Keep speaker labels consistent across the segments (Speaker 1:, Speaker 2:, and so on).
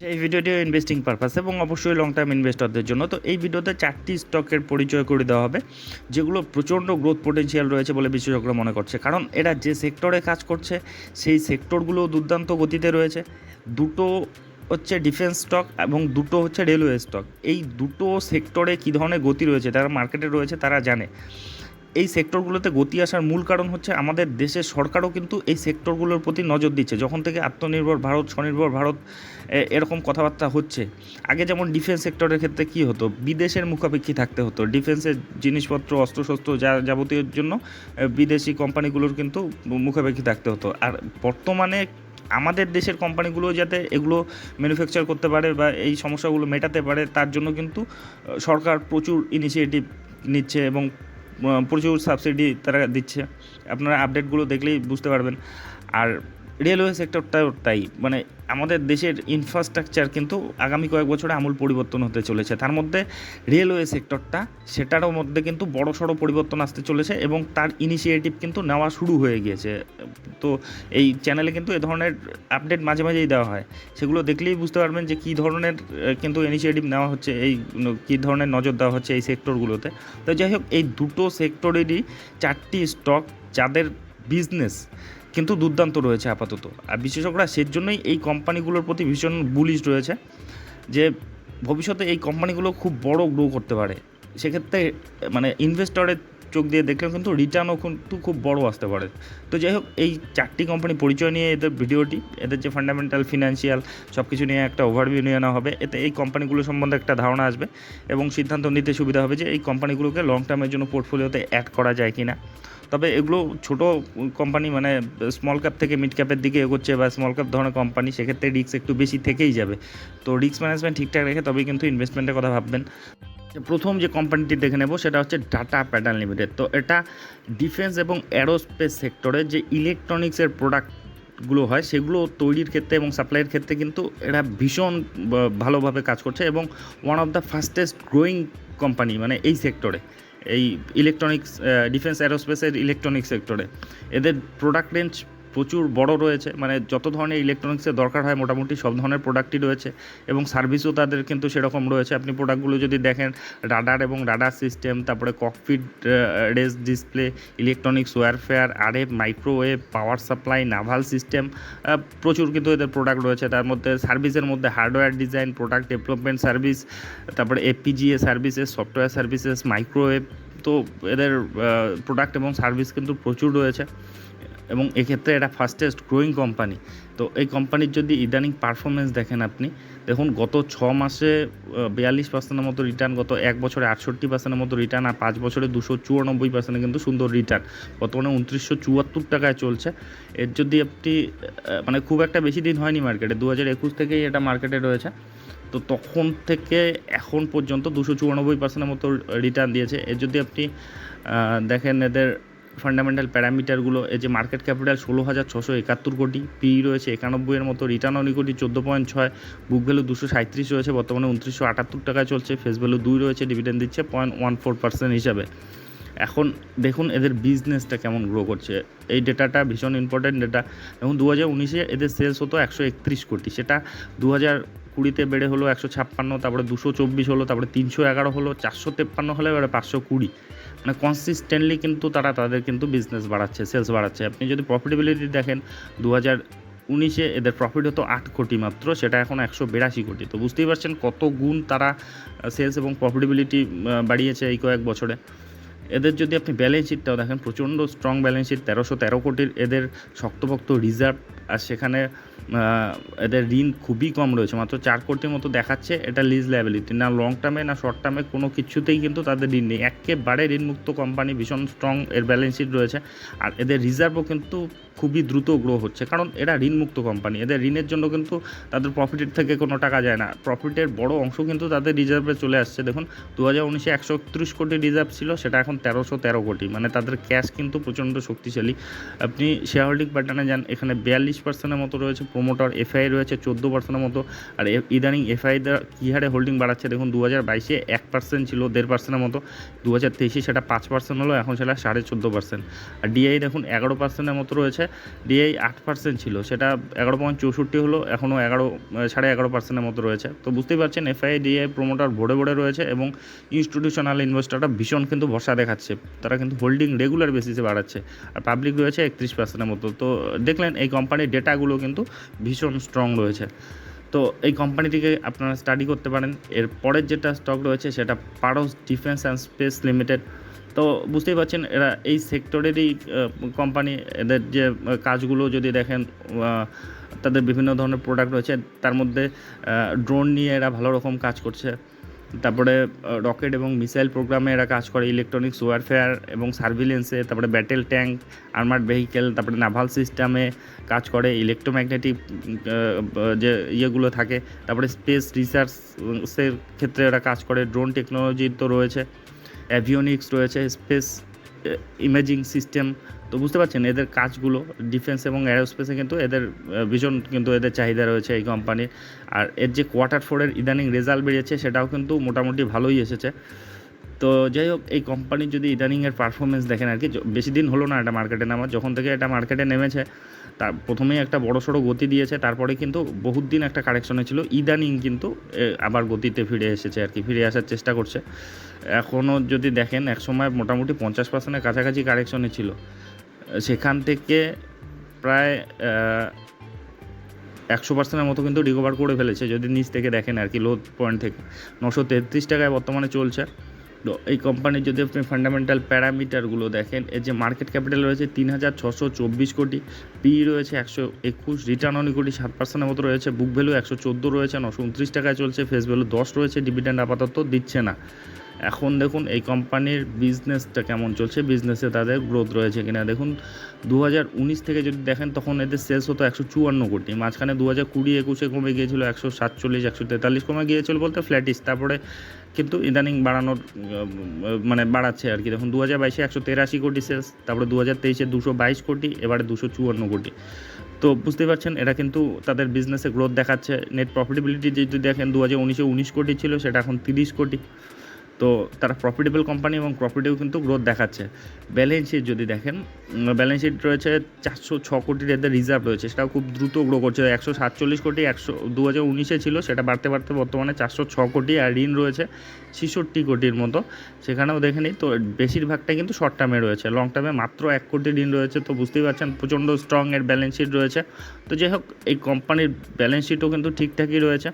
Speaker 1: এই ভিডিওটি investing purpose এবং অবশ্যই লং টার্ম ইনভেস্টরদের জন্য। তো এই ভিডিওতে চারটি স্টকের পরিচয় করে দেওয়া হবে, যেগুলো প্রচণ্ড গ্রোথ পোটেনশিয়াল রয়েছে বলে বিশেষজ্ঞরা মনে করছে। কারণ এরা যে সেক্টরে কাজ করছে, সেই সেক্টরগুলো দুর্দান্ত গতিতে রয়েছে। দুটো হচ্ছে ডিফেন্স স্টক এবং দুটো হচ্ছে রেলওয়ে স্টক এই দুটো সেক্টরে কী ধরনের গতি রয়েছে তারা মার্কেটে রয়েছে তারা জানে। এই সেক্টরগুলোতে গতি আসার মূল কারণ হচ্ছে আমাদের দেশের সরকারও কিন্তু এই সেক্টরগুলোর প্রতি নজর দিচ্ছে। যখন থেকে আত্মনির্ভর ভারত, স্বনির্ভর ভারত এরকম কথাবার্তা হচ্ছে, আগে যেমন ডিফেন্স সেক্টরের ক্ষেত্রে কী হতো? বিদেশের মুখাপেক্ষী থাকতে হতো। ডিফেন্সের জিনিসপত্র, অস্ত্রশস্ত্র যা যাবতীয় জন্য বিদেশি কোম্পানিগুলোর কিন্তু মুখাপেক্ষী থাকতে হতো। আর বর্তমানে আমাদের দেশের কোম্পানিগুলো যাতে এগুলো ম্যানুফ্যাকচার করতে পারে বা এই সমস্যাগুলো মেটাতে পারে, তার জন্য কিন্তু সরকার প্রচুর ইনিশিয়েটিভ নিচ্ছে এবং প্রচুর সাবসিডি তারা দিচ্ছে। আপনারা আপডেটগুলো দেখলেই বুঝতে পারবেন। আর রেলওয়ে সেক্টরটাও তাই। মানে আমাদের দেশের ইনফ্রাস্ট্রাকচার কিন্তু আগামী কয়েক বছরে আমূল পরিবর্তন হতে চলেছে। তার মধ্যে রেলওয়ে সেক্টরটা, সেটারও মধ্যে কিন্তু বড় সড়ো পরিবর্তন আসতে চলেছে এবং তার ইনিশিয়েটিভ কিন্তু নেওয়া শুরু হয়ে গিয়েছে। তো এই চ্যানেলে কিন্তু এ ধরনের আপডেট মাঝে মাঝেই দেওয়া হয়। সেগুলো দেখলেই বুঝতে পারবেন যে কী ধরনের কিন্তু ইনিশিয়েটিভ নেওয়া হচ্ছে, এই কী ধরনের নজর দেওয়া হচ্ছে এই সেক্টরগুলোতে। তো যাই হোক, এই দুটো সেক্টরেরই চারটি স্টক যাদের বিজনেস কিন্তু দুর্দান্ত রয়েছে আপাতত। আর বিশেষজ্ঞরা সেজন্যই এই কোম্পানিগুলোর প্রতি ভীষণ বুলিশ রয়েছে যে ভবিষ্যতে এই কোম্পানিগুলো খুব বড় গ্রো করতে পারে। সেক্ষেত্রে মানে ইনভেস্টরের চোখ দিয়ে দেখলেও কিন্তু রিটার্নও কিন্তু খুব বড় আসতে পারে। তো যাই হোক, এই চারটি কোম্পানি পরিচয় নিয়ে এদের ভিডিওটি, এদের যে ফান্ডামেন্টাল ফিনান্সিয়াল সব কিছু নিয়ে একটা ওভারভিউ নিয়ে নেওয়া হবে। এতে এই কোম্পানিগুলো সম্বন্ধে একটা ধারণা আসবে এবং সিদ্ধান্ত নিতে সুবিধা হবে যে এই কোম্পানিগুলোকে লং টার্মের জন্য পোর্টফোলিওতে অ্যাড করা যায় কি না তবে এগুলো ছোট কোম্পানি মানে স্মল ক্যাপ থেকে মিড ক্যাপের দিকে এগোচ্ছে বা স্মল ক্যাপ ধরনের কোম্পানি সেক্ষেত্রে রিস্ক একটু বেশি থেকেই যাবে। তো রিস্ক ম্যানেজমেন্ট ঠিকঠাক রেখে তবেই কিন্তু ইনভেস্টমেন্টের কথা ভাববেন। প্রথম যে কোম্পানিটি দেখে নেব, সেটা হচ্ছে টাটা প্যাটার্ন লিমিটেড তো এটা ডিফেন্স এবং অ্যারোস্পেস সেক্টরে যে ইলেকট্রনিক্সের প্রোডাক্টগুলো হয়, সেগুলো তৈরির ক্ষেত্রে এবং সাপ্লাইয়ের ক্ষেত্রে কিন্তু এরা ভীষণ ভালোভাবে কাজ করছে এবং one of the fastest growing company মানে এই সেক্টরে এই ইলেকট্রনিক্স ডিফেন্স অ্যারোস্পেসের ইলেকট্রনিক সেক্টরে এদের প্রোডাক্ট রেঞ্জ প্রচুর বড় রয়েছে মানে যত ধরনের ইলেকট্রনিক্সের দরকার হয় মোটামুটি সব ধরনের প্রোডাক্টই রয়েছে এবং সার্ভিসও তাদের কিন্তু সেরকম রয়েছে। আপনি প্রোডাক্টগুলো যদি দেখেন রাডার এবং রাডার সিস্টেম তারপরে cockpit race display electronics warfare RF microwave power supply naval system প্রচুর কিন্তু এদের প্রোডাক্ট রয়েছে। তার মধ্যে সার্ভিসের মধ্যে hardware design product development service তারপরে APGA services software services microwave তো এদের প্রোডাক্ট এবং সার্ভিস কিন্তু প্রচুর রয়েছে। এবং এক্ষেত্রে এটা ফাস্টেস্ট গ্রোয়িং কোম্পানি তো এই কোম্পানির যদি ইদানিং পারফরমেন্স দেখেন আপনি, দেখুন গত ছ মাসে বিয়াল্লিশ পার্সেন্টের মতো রিটার্ন গত এক বছরে আটষট্টি পার্সেন্টের মতো রিটার্ন আর পাঁচ বছরে দুশো চুরানব্বই পার্সেন্টে কিন্তু সুন্দর রিটার্ন বর্তমানে উনত্রিশশো চুয়াত্তর টাকায় চলছে। এর যদি আপনি মানে খুব একটা বেশি দিন হয়নি মার্কেটে দু হাজার একুশ থেকেই এটা মার্কেটে রয়েছে। তো তখন থেকে এখন পর্যন্ত দুশো চুরানব্বই পার্সেন্টের মতো রিটার্ন দিয়েছে। এর যদি আপনি দেখেন এদের ফান্ডামেন্টাল প্যারামিটারগুলো এই যে মার্কেট ক্যাপিটাল ষোলো হাজার ছশো একাত্তর কোটি পি রয়েছে একানব্বইয়ের মতো রিটার্ন অন কোটি চোদ্দ পয়েন্ট ছয় বুক ভ্যালু দুশো সাঁত্রিশ রয়েছে, বর্তমানে উনত্রিশশো আটাত্তর টাকায় চলছে ফেস ভ্যালু দুই রয়েছে ডিভিডেন্ড দিচ্ছে পয়েন্ট ওয়ান ফোর পার্সেন্ট হিসাবে। এখন দেখুন এদের বিজনেসটা কেমন গ্রো করছে। এই ডেটাটা ভীষণ ইম্পর্ট্যান্ট ডেটা এবং দু হাজার উনিশে এদের সেলস হতো একশো একত্রিশ কোটি। সেটা দু হাজার কুড়িতে বেড়ে হলো একশো ছাপ্পান্ন, তারপরে দুশো চব্বিশ হলো, তারপরে তিনশো এগারো হলো, চারশো তেপ্পান্ন হলো, এবারে পাঁচশো কুড়ি। মানে কনসিস্টেন্টলি কিন্তু তারা তাদের কিন্তু বিজনেস বাড়াচ্ছে সেলস বাড়াচ্ছে। আপনি যদি প্রফিটেবিলিটি দেখেন দু হাজার উনিশে এদের প্রফিট হতো আট কোটি মাত্র, সেটা এখন একশো বিরাশি কোটি। তো বুঝতেই পারছেন কত গুণ তারা সেলস এবং প্রফিটেবিলিটি বাড়িয়েছে এই কয়েক বছরে। এদের যদি আপনি ব্যালেন্স শিটটাও দেখেন, প্রচণ্ড স্ট্রং ব্যালেন্স শিট তেরোশো তেরো কোটির এদের শক্তপোক্ত রিজার্ভ আর সেখানে এদের ঋণ খুবই কম রয়েছে। মাত্র চার কোটির মতো দেখাচ্ছে এটা লিজ লাইবিলিটি না লং টার্মে না শর্ট টার্মে কোনো কিছুতেই কিন্তু তাদের ঋণ নেই। একেবারে ঋণমুক্ত কোম্পানি ভীষণ স্ট্রং এর ব্যালেন্স শিট রয়েছে। আর এদের রিজার্ভও কিন্তু খুবই দ্রুত গ্রো হচ্ছে। কারণ এরা ঋণমুক্ত কোম্পানি এদের ঋণের জন্য কিন্তু তাদের প্রফিটের থেকে কোনো টাকা যায় না। প্রফিটের বড় অংশ কিন্তু তাদের রিজার্ভে চলে আসছে। দেখুন দু হাজার উনিশে একশো একত্রিশ কোটি রিজার্ভ ছিল, সেটা এখন তেরোশো তেরো কোটি। মানে তাদের ক্যাশ কিন্তু প্রচণ্ড শক্তিশালী। আপনি শেয়ার হোল্ডিং প্যাটার্নে যান, এখানে বিয়াল্লিশ পার্সেন্টের মতো রয়েছে। প্রোমোটার এফআই রয়েছে চোদ্দ পার্সেন্টের মতো। আর ইদানিং এফআইদের কী হারে হোল্ডিং বাড়াচ্ছে দেখুন দু হাজার বাইশে এক পার্সেন্ট ছিল, দেড় পার্সেন্টের মতো। দু হাজার তেইশে সেটা পাঁচ পার্সেন্ট হলো, এখন সেটা সাড়ে চোদ্দ পার্সেন্ট আর ডিআই দেখুন, এগারো পার্সেন্টের মতো রয়েছে। ডিআই আট পার্সেন্ট ছিল, সেটা এগারো পয়েন্ট চৌষট্টি হলো, এখনও এগারো, সাড়ে এগারো পার্সেন্টের মতো রয়েছে। তো বুঝতেই পারছেন এফআই ডিআই প্রোমোটার ভরে ভরে রয়েছে এবং ইনস্টিটিউশনাল ইনভেস্টররা ভীষণ কিন্তু ভরসা দেখাচ্ছে। তারা কিন্তু হোল্ডিং রেগুলার বেসিসে বাড়াচ্ছে। আর পাবলিক রয়েছে একত্রিশ পার্সেন্টের মতো। তো দেখলেন, এই কোম্পানির ডেটাগুলো কিন্তু ভীষণ স্ট্রং রয়েছে। তো এই কোম্পানিটিকে আপনারা স্টাডি করতে পারেন। এর পরের যেটা স্টক রয়েছে সেটা পারস ডিফেন্স অ্যান্ড স্পেস লিমিটেড তো বুঝতেই পারছেন, এরা এই সেক্টরেরই কোম্পানি এদের যে কাজগুলো যদি দেখেন তাদের বিভিন্ন ধরনের প্রোডাক্ট রয়েছে। তার মধ্যে ড্রোন নিয়ে এরা ভালো রকম কাজ করছে। তারপরে রকেট এবং মিসাইল প্রোগ্রামে এরা কাজ করে ইলেকট্রনিক্স ওয়ারফেয়ার এবং সার্ভিলেন্সে তারপরে ব্যাটেল ট্যাঙ্ক আর্মার্ড ভেহিকেল তারপরে নাভাল সিস্টেমে কাজ করে ইলেকট্রোম্যাগনেটিক যে ইয়েগুলো থাকে, তারপরে স্পেস রিসার্চের ক্ষেত্রে এরা কাজ করে ড্রোন টেকনোলজি তো রয়েছে অ্যাভিওনিক্স রয়েছে স্পেস ইমেজিং সিস্টেম তো বুঝতে পারছেন, এদের কাজগুলো ডিফেন্স এবং অ্যারোস্পেসে কিন্তু এদের ভীষণ কিন্তু এদের চাহিদা রয়েছে এই কোম্পানির আর এর যে কোয়ার্টার ফোরের ইদানিং রেজাল্ট বেরিয়েছে, সেটাও কিন্তু মোটামুটি ভালোই এসেছে। তো যাই হোক, এই কোম্পানির যদি ইদানিংয়ের পারফরমেন্স দেখেন আর কি বেশি দিন হলো না এটা মার্কেটে নামা যখন থেকে এটা মার্কেটে নেমেছে তার প্রথমেই একটা বড় সড়ো গতি দিয়েছে, তারপরে কিন্তু বহুত দিন একটা কারেকশনে ছিল। ইদানিং কিন্তু আবার গতিতে ফিরে এসেছে আর কি, ফিরে আসার চেষ্টা করছে। এখনও যদি দেখেন, একসময় মোটামুটি পঞ্চাশ পার্সেন্টের কাছাকাছি কারেকশনে ছিল। সেখান থেকে প্রায় একশো পার্সেন্টের মতো কিন্তু রিকভার করে ফেলেছে, যদি নিচ থেকে দেখেন আর কি লো পয়েন্ট থেকে। নশো তেত্রিশ টাকায় বর্তমানে চলছে। এই কোম্পানির যদি আপনি ফান্ডামেন্টাল প্যারামিটারগুলো দেখেন এর যে মার্কেট ক্যাপিটাল রয়েছে তিন হাজার ছশো চব্বিশ কোটি পি রয়েছে একশো একুশ রিটার্ন অন ইকুইটি সাত পার্সেন্টের মতো রয়েছে বুক ভ্যালু একশো চোদ্দ রয়েছে, নশো উনত্রিশ টাকায় চলছে ফেস ভ্যালু দশ রয়েছে ডিভিডেন্ড আপাতত দিচ্ছে না। এখন দেখুন এই কোম্পানির বিজনেসটা কেমন চলছে বিজনেসে তাদের গ্রোথ রয়েছে কিনা। দেখুন দু হাজার উনিশ থেকে যদি দেখেন, তখন এদের সেলস হতো একশো চুয়ান্ন কোটি, মাঝখানে দু হাজার কুড়ি একুশে কমে গিয়েছিল একশো সাতচল্লিশ, একশো তেতাল্লিশ কমে গিয়েছিল বলতে ফ্ল্যাটিস তারপরে কিন্তু ইদানিং বাড়ানোর মানে বাড়াচ্ছে আর কি। দেখুন দু হাজার বাইশে একশো তেরাশি কোটি সেলস তারপরে দু হাজার তেইশে দুশো বাইশ কোটি, এবারে দুশো চুয়ান্ন কোটি। তো বুঝতে পারছেন এটা কিন্তু তাদের বিজনেসে গ্রোথ দেখাচ্ছে। নেট প্রফিটেবিলিটি যদি দেখেন দু হাজার উনিশে উনিশ কোটি ছিল, সেটা এখন তিরিশ কোটি। তো তারা প্রফিটেবল কোম্পানি এবং প্রফিটেও কিন্তু গ্রোথ দেখাচ্ছে। ব্যালেন্স শিট যদি দেখেন ব্যালেন্স শিট রয়েছে চারশো ছ কোটির এদের রিজার্ভ রয়েছে, সেটাও খুব দ্রুত গ্রো করছে। একশো সাতচল্লিশ কোটি, একশো দু হাজার উনিশে ছিল, সেটা বাড়তে বাড়তে বর্তমানে চারশো ছ কোটি আর ঋণ রয়েছে ছেষট্টি কোটির মতো। সেখানেও দেখে নিই, তো বেশিরভাগটাই কিন্তু শর্ট টার্মে রয়েছে। লং টার্মে মাত্র এক কোটি ঋণ রয়েছে, তো বুঝতেই পারছেন, প্রচণ্ড স্ট্রং এর ব্যালেন্স শিট রয়েছে। তো যাই হোক, এই কোম্পানির ব্যালেন্স শিটও কিন্তু ঠিকঠাকই রয়েছে।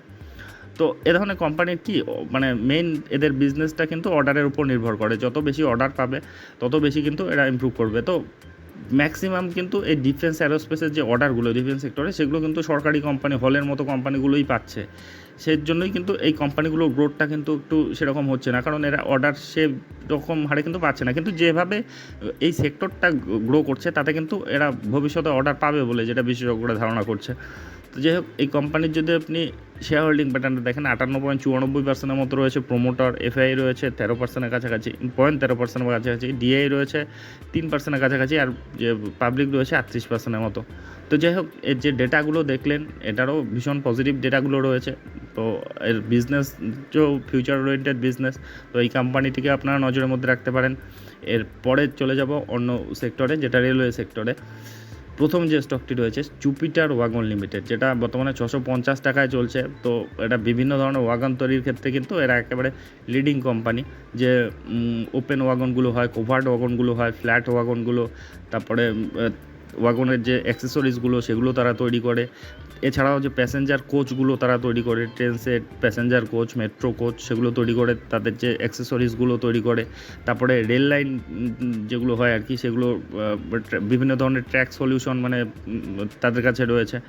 Speaker 1: তো এ ধরনের কোম্পানির কি মানে মেইন এদের বিজনেসটা কিন্তু অর্ডারের উপর নির্ভর করে। যত বেশি অর্ডার পাবে, তত বেশি কিন্তু এরা ইমপ্রুভ করবে। তো ম্যাক্সিমাম কিন্তু এই ডিফেন্স অ্যারোস্পেসের যে অর্ডারগুলো ডিফেন্স সেক্টরে সেগুলো কিন্তু সরকারি কোম্পানি হলের মতো কোম্পানিগুলোই পাচ্ছে। সেই জন্যই কিন্তু এই কোম্পানিগুলোর গ্রোথটা কিন্তু একটু সেরকম হচ্ছে না। কারণ এরা অর্ডার সে রকম হারে কিন্তু পাচ্ছে না। কিন্তু যেভাবে এই সেক্টরটা গ্রো করছে, তাতে কিন্তু এরা ভবিষ্যতে অর্ডার পাবে বলে যেটা বিশেষজ্ঞরা ধারণা করছে। তো যাই হোক, এই কোম্পানির যদি আপনি শেয়ার হোল্ডিং প্যাটার্নটা দেখেন আটান্ন পয়েন্ট চুরানব্বই পার্সেন্টের মতো রয়েছে প্রোমোটার এফআই রয়েছে, তেরো পার্সেন্টের কাছাকাছি পয়েন্ট তেরো পার্সেন্টের কাছাকাছি ডিআই রয়েছে, তিন পার্সেন্টের কাছাকাছি, আর যে পাবলিক রয়েছে, আটত্রিশ পার্সেন্টের মতো। তো যাই হোক, এর যে ডেটাগুলো দেখলেন, এটারও ভীষণ পজিটিভ ডেটাগুলো রয়েছে। তো এর বিজনেস যে ফিউচার ওরিয়েন্টেড বিজনেস তো এই কোম্পানিটিকে আপনারা নজরের মধ্যে রাখতে পারেন। এর পরে চলে যাব অন্য সেক্টরে যেটা রেলওয়ে সেক্টরে প্রথম যে স্টকটি রয়েছে জুপিটার ওয়াগন লিমিটেড যেটা বর্তমানে ছশো পঞ্চাশ টাকায় চলছে। তো এটা বিভিন্ন ধরনের ওয়াগন তৈরির ক্ষেত্রে কিন্তু এরা একেবারে লিডিং কোম্পানি যে ওপেন ওয়াগনগুলো হয় কোভার্ড ওয়াগনগুলো হয় ফ্ল্যাট ওয়াগনগুলো তারপরে ওয়াগনের যে অ্যাক্সেসরিজগুলো সেগুলো তারা তৈরি করে। এছাড়াও যে প্যাসেঞ্জার কোচগুলো তারা তৈরি করে train set passenger coach metro coach সেগুলো তৈরি করে, তাদের যে অ্যাক্সেসরিজগুলো তৈরি করে। তারপরে রেল লাইন যেগুলো হয় আর কি, সেগুলো বিভিন্ন ধরনের ট্র্যাক সলিউশন মানে তাদের কাছে রয়েছে।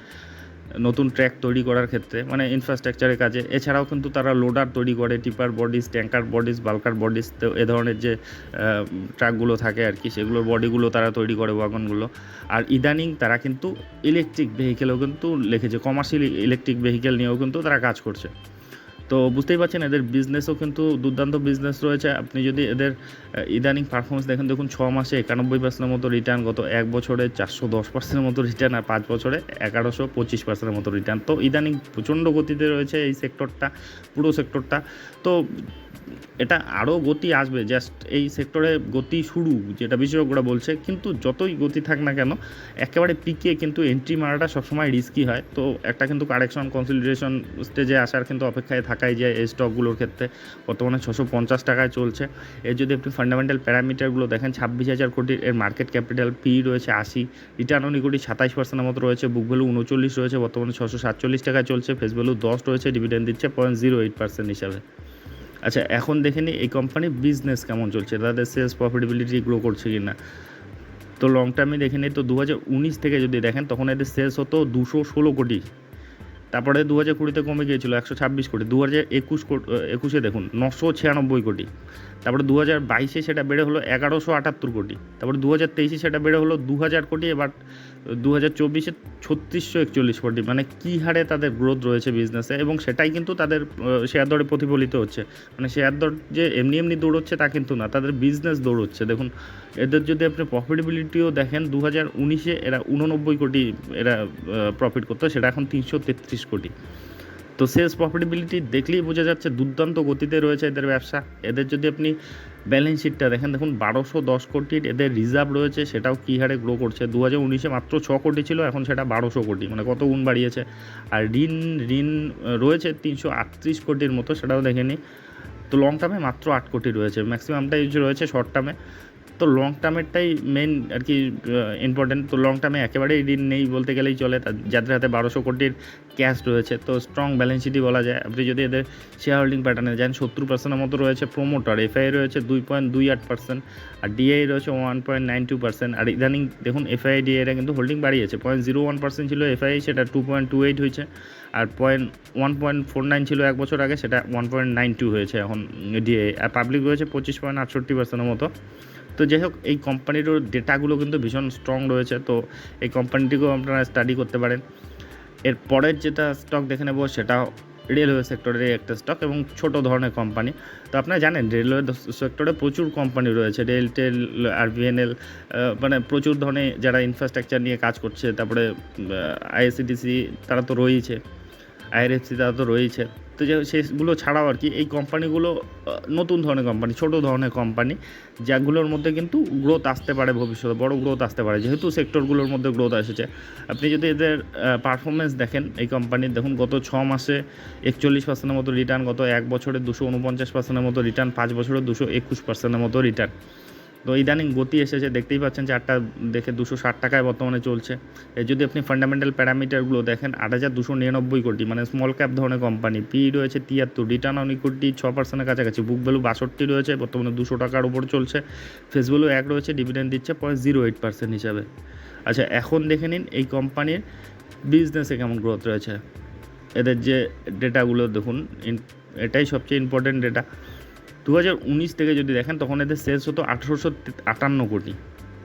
Speaker 1: নতুন ট্র্যাক তৈরি করার ক্ষেত্রে মানে ইনফ্রাস্ট্রাকচারের কাজে। এছাড়াও কিন্তু তারা লোডার তৈরি করে tipper bodies tanker bodies bulker bodies তো এ ধরনের যে ট্রাকগুলো থাকে আর কি, সেগুলোর বডিগুলো তারা তৈরি করে ওয়াগনগুলো আর ইদানিং তারা কিন্তু ইলেকট্রিক ভেহিকেলও কিন্তু লিখেছে কমার্শিয়াল ইলেকট্রিক ভেহিকেল নিয়েও কিন্তু তারা কাজ করছে। তো বুঝতেই পারছেন, এদের বিজনেসও কিন্তু দুর্দান্ত বিজনেস রয়েছে। আপনি যদি এদের ইদানিং পারফরমেন্স দেখেন, দেখুন ছ মাসে একানব্বই পার্সেন্টের মতো রিটার্ন গত এক বছরে চারশো দশ পার্সেন্টের মতো রিটার্ন আর পাঁচ বছরে এগারোশো পঁচিশ পার্সেন্টের মতো রিটার্ন তো ইদানিং প্রচণ্ড গতিতে রয়েছে এই সেক্টরটা পুরো সেক্টরটা তো এটা আরও গতি আসবে জাস্ট এই সেক্টরে গতি শুরু, যেটা বিশেষজ্ঞরা বলছে, কিন্তু যতই গতি থাক না কেন, একেবারে পিকে কিন্তু এন্ট্রি মারাটা সবসময় রিস্কি হয়। তো একটা কিন্তু কারেকশন কনসিডারেশন স্টেজে আসার কিন্তু অপেক্ষায় থাকাই যায় এই স্টকগুলোর ক্ষেত্রে। বর্তমানে ছশো পঞ্চাশ টাকায় চলছে। এর যদি আপনি ফান্ডামেন্টাল প্যারামিটারগুলো দেখেন, ছাব্বিশ হাজার কোটির এর মার্কেট ক্যাপিটাল পি রয়েছে আশি রিটার্ন অন ইকুইটি সাতাইশ পার্সেন্টের মতো রয়েছে বুক ভ্যালু উনচল্লিশ রয়েছে, বর্তমানে ছশো সাতচল্লিশ টাকায় চলছে ফেস ভ্যালু দশ রয়েছে ডিভিডেন্ড দিচ্ছে পয়েন্ট জিরো এইট পার্সেন্ট হিসাবে। আচ্ছা এখন দেখে নিই এই কোম্পানির বিজনেস কেমন চলছে? তাদের সেলস প্রফিটেবিলিটি গ্রো করছে কি না তো লং টার্মে দেখে নিই তো দু হাজার উনিশ থেকে যদি দেখেন, তখন এদের সেলস হতো দুশো ষোলো কোটি। তারপরে দু হাজার কুড়িতে কমে গিয়েছিল একশো ছাব্বিশ কোটি। দু হাজার একুশ একুশে দেখুন, নশো ছিয়ানব্বই কোটি। তারপরে দু হাজার বাইশে সেটা বেড়ে হলো এগারোশো আটাত্তর কোটি। তারপরে দু হাজার তেইশে সেটা বেড়ে হলো দু হাজার কোটি, এবার দু হাজার চব্বিশে ছত্রিশশো একচল্লিশ কোটি। মানে কী হারে তাদের গ্রোথ রয়েছে বিজনেসে এবং সেটাই কিন্তু তাদের শেয়ার দরে প্রতিফলিত হচ্ছে। মানে শেয়ার দর যে এমনি এমনি দৌড়চ্ছে তা কিন্তু না, তাদের বিজনেস দৌড়চ্ছে। দেখুন, এদের যদি আপনি প্রফিটেবিলিটিও দেখেন দু হাজার উনিশে এরা উননব্বই কোটি এরা প্রফিট করতো, সেটা এখন তিনশো তেত্রিশ কোটি। তো সেলস প্রফিটেবিলিটি দেখলেই বোঝা যাচ্ছে দুর্দান্ত গতিতে রয়েছে এদের ব্যবসা। এদের যদি আপনি ব্যালেন্স শিটটা দেখেন, দেখুন বারোশো দশ কোটির এদের রিজার্ভ রয়েছে, সেটাও কী হারে গ্রো করছে? দু হাজার উনিশে মাত্র ছ কোটি ছিল, এখন সেটা বারোশো কোটি মানে কত গুণ বাড়িয়েছে। আর ঋণ ঋণ রয়েছে তিনশো আটত্রিশ কোটির মতো, সেটাও দেখে নিই তো লং টার্মে মাত্র আট কোটি রয়েছে ম্যাক্সিমামটাই রয়েছে শর্ট টার্মে তো লং টার্মেরটাই মেন আর কি ইম্পর্টেন্ট তো লং টার্মে একেবারেই ঋণ নেই বলতে গেলেই চলে। যাদের হাতে বারোশো কোটির ক্যাশ রয়েছে, তো স্ট্রং ব্যালেন্স শিটই বলা যায়। আপনি যদি এদের শেয়ার হোল্ডিং প্যাটার্নে যান, সত্তর পার্সেন্টের মতো রয়েছে প্রোমোটার এফআই রয়েছে দুই পয়েন্ট দুই আট পার্সেন্ট আর ডিআই রয়েছে one point nine two percent আর ইদানিং দেখুন এফআই ডিআইরা কিন্তু হোল্ডিং বাড়িয়েছে। পয়েন্ট জিরো ওয়ান পার্সেন্ট ছিল এফআই সেটা টু পয়েন্ট টু এইট হয়েছে। আর point one point four nine ছিল এক বছর আগে, সেটা ওয়ান পয়েন্ট নাইন টু হয়েছে এখন ডিআই আর পাবলিক রয়েছে পঁচিশ পয়েন্ট আটষট্টি পার্সেন্টের মতো। তো যাই হোক, এই কোম্পানিরও ডেটাগুলো কিন্তু ভীষণ স্ট্রং রয়েছে, তো এই কোম্পানিটিকেও আপনারা স্টাডি করতে পারেন। এর পরের যেটা স্টক দেখে নেব, সেটা রেলওয়ে সেক্টরের একটা স্টক এবং ছোট ধরনের কোম্পানি তো আপনারা জানেন রেলওয়ে সেক্টরে প্রচুর কোম্পানি রয়েছে রেলটেল আর ভিএনএল মানে প্রচুর ধরনের যারা ইনফ্রাস্ট্রাকচার নিয়ে কাজ করছে, তারপরে আইএসিডিসি তারা তো রয়েছে আইআরএফসি তারা তো রয়েছে। তো যে সেগুলো ছাড়াও আর কি এই কোম্পানিগুলো নতুন ধরনের কোম্পানি ছোট ধরনের কোম্পানি যাগুলোর মধ্যে কিন্তু গ্রোথ আসতে পারে ভবিষ্যতে, বড় গ্রোথ আসতে পারে। যেহেতু সেক্টরগুলোর মধ্যে গ্রোথ এসেছে। আপনি যদি এদের পারফরমেন্স দেখেন এই কোম্পানির দেখুন গত ছ মাসে একচল্লিশ পার্সেন্টের মতো রিটার্ন গত এক বছরে দুশো উনপঞ্চাশ পার্সেন্টের মতো রিটার্ন পাঁচ বছরে দুশো একুশ পার্সেন্টের মতো রিটার্ন তো ইদানিং গতি এসেছে, দেখতেই পাচ্ছেন চারটা দেখে দুশো ষাট টাকায় বর্তমানে চলছে। এর যদি আপনি ফান্ডামেন্টাল প্যারামিটারগুলো দেখেন, আট হাজার দুশো নিরানব্বই কোটি মানে স্মল ক্যাপ ধরনের কোম্পানি পি রয়েছে তিয়াত্তর রিটার্ন অন ইকুইটি ছ পার্সেন্টের কাছাকাছি বুক ভ্যালু বাষট্টি রয়েছে, বর্তমানে দুশো টাকার উপর চলছে। ফেস ভ্যালু এক রয়েছে ডিভিডেন্ড দিচ্ছে পয়েন্ট জিরো এইট পার্সেন্ট হিসাবে। আচ্ছা এখন দেখে নিন এই কোম্পানির বিজনেসে কেমন গ্রোথ রয়েছে। এদের যে ডেটাগুলো দেখুন এটাই সবচেয়ে ইম্পর্টেন্ট ডেটা দু হাজার উনিশ থেকে যদি দেখেন, তখন এদের সেলস হতো আঠেরোশো আটান্ন কোটি।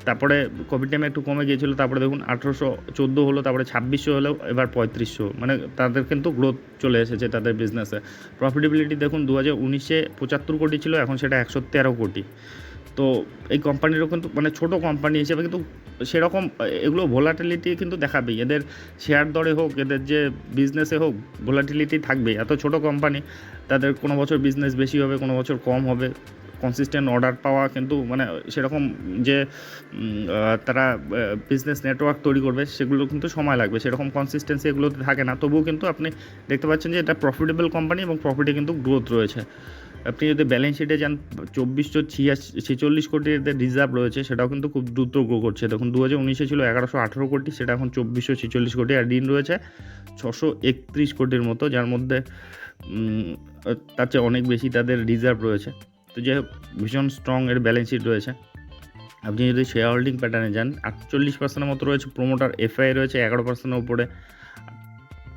Speaker 1: তারপরে কোভিড টাইমে একটু কমে গিয়েছিল, তারপরে দেখুন আঠেরোশো চোদ্দ হলো, তারপরে ছাব্বিশশো হলো, এবার পঁয়ত্রিশশো। মানে তাদের কিন্তু গ্রোথ চলে এসেছে তাদের বিজনেসে প্রফিটেবিলিটি দেখুন দু হাজার উনিশে পঁচাত্তর কোটি ছিল, এখন সেটা একশো তেরো কোটি। তো এই কোম্পানিরও কিন্তু মানে ছোট কোম্পানি হিসেবে কিন্তু সেরকম, এগুলো ভোলাটিলিটি কিন্তু দেখাবেই। এদের শেয়ার দরে হোক, এদের যে বিজনেসে হোক ভোলাটিলিটি থাকবেই। এত ছোট কোম্পানি তাদের কোনো বছর বিজনেস বেশি হবে, কোনো বছর কম হবে। কনসিস্টেন্ট অর্ডার পাওয়া কিন্তু মানে সেরকম যে তারা বিজনেস নেটওয়ার্ক তৈরি করবে, সেগুলো কিন্তু সময় লাগবে। সেরকম কনসিস্টেন্সি এগুলোতে থাকে না। তবুও কিন্তু আপনি দেখতে পাচ্ছেন যে এটা প্রফিটেবল কোম্পানি এবং প্রফিটে কিন্তু গ্রোথ রয়েছে। আপনি যদি ব্যালেন্স শিটে যান চব্বিশশো ছিয়াশি ছেচল্লিশ কোটির এদের রিজার্ভ রয়েছে, সেটাও কিন্তু খুব দ্রুত গ্রো করছে। দেখুন দু হাজার উনিশে ছিল এগারোশো আঠেরো কোটি, সেটা এখন চব্বিশশো ছেচল্লিশ কোটি, আর ঋণ রয়েছে ছশো একত্রিশ কোটির মতো, যার মধ্যে তার চেয়ে অনেক বেশি তাদের রিজার্ভ রয়েছে। তো হোক, ভীষণ স্ট্রং এর ব্যালেন্স শিট রয়েছে। আপনি যদি শেয়ার হোল্ডিং প্যাটার্নে যান, আটচল্লিশ পার্সেন্টের মতো রয়েছে প্রোমোটার এফআই রয়েছে, এগারো পার্সেন্টের উপরে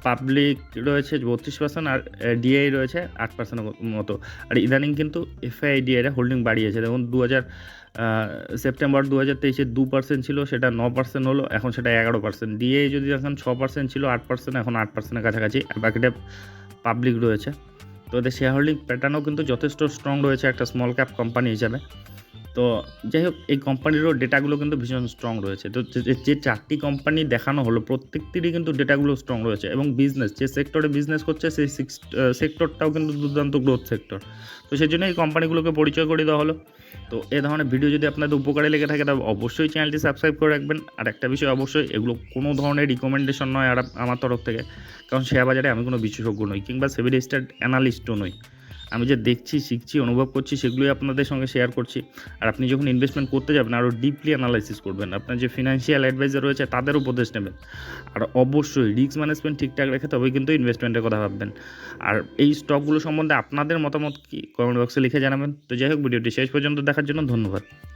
Speaker 1: পাবলিক রয়েছে বত্রিশ পার্সেন্ট আর ডিআই রয়েছে আট পার্সেন্টের মতো। আর ইদানিং কিন্তু এফআই ডিআইরা হোল্ডিং বাড়িয়েছে। দেখুন, দু হাজার সেপ্টেম্বর দু হাজার তেইশে দু পার্সেন্ট ছিল, সেটা ন পার্সেন্ট হলো, এখন সেটা এগারো পার্সেন্ট ডিআই যদি এখন ছ পার্সেন্ট ছিল, আট পার্সেন্ট এখন আট পার্সেন্টের কাছাকাছি। আর বাকিটা পাবলিক রয়েছে। তো এদের শেয়ার হোল্ডিং প্যাটার্নও কিন্তু যথেষ্ট স্ট্রং রয়েছে একটা স্মল ক্যাপ কোম্পানি হিসাবে। তো যাই হোক এই কোম্পানিরও ডেটাগুলো কিন্তু ভীষণ স্ট্রং রয়েছে। তো যে- চারটি কোম্পানি দেখানো হলো, প্রত্যেকটিরই কিন্তু ডেটাগুলো স্ট্রং রয়েছে এবং বিজনেস যে সেক্টরে বিজনেস করছে, সেই সেক্টরটাও কিন্তু দুর্দান্ত গ্রোথ সেক্টর তো সেই জন্য এই কোম্পানিগুলোকে পরিচয় করে দেওয়া হলো। তো এ ধরনের ভিডিও যদি আপনাদের উপকারে লেগে থাকে তবে অবশ্যই চ্যানেলটি সাবস্ক্রাইব করে রাখবেন। আর একটা বিষয় অবশ্যই, এগুলো কোনো ধরনের রিকমেন্ডেশন নয় আর আমার তরফ থেকে। কারণ শেয়ার বাজারে আমি কোনো বিশেষজ্ঞ নই কিংবা সেভি রেজিস্টার্ড অ্যানালিস্টও নই। আমি যে দেখছি, শিখছি, অনুভব করছি, সেগুলোই আপনাদের সঙ্গে শেয়ার করছি। আর আপনি যখন ইনভেস্টমেন্ট করতে যাবেন আরও ডিপলি অ্যানালাইসিস করবেন। আপনার যে ফিনান্সিয়াল অ্যাডভাইজার রয়েছে, তাদের উপদেশ নেবেন। আর অবশ্যই রিস্ক ম্যানেজমেন্ট ঠিকঠাক রেখে তবেই কিন্তু ইনভেস্টমেন্টের কথা ভাববেন। আর এই স্টকগুলো সম্বন্ধে আপনাদের মতামত কি? কমেন্ট বক্সে লিখে জানাবেন। তো যাই হোক, ভিডিওটি শেষ পর্যন্ত দেখার জন্য ধন্যবাদ।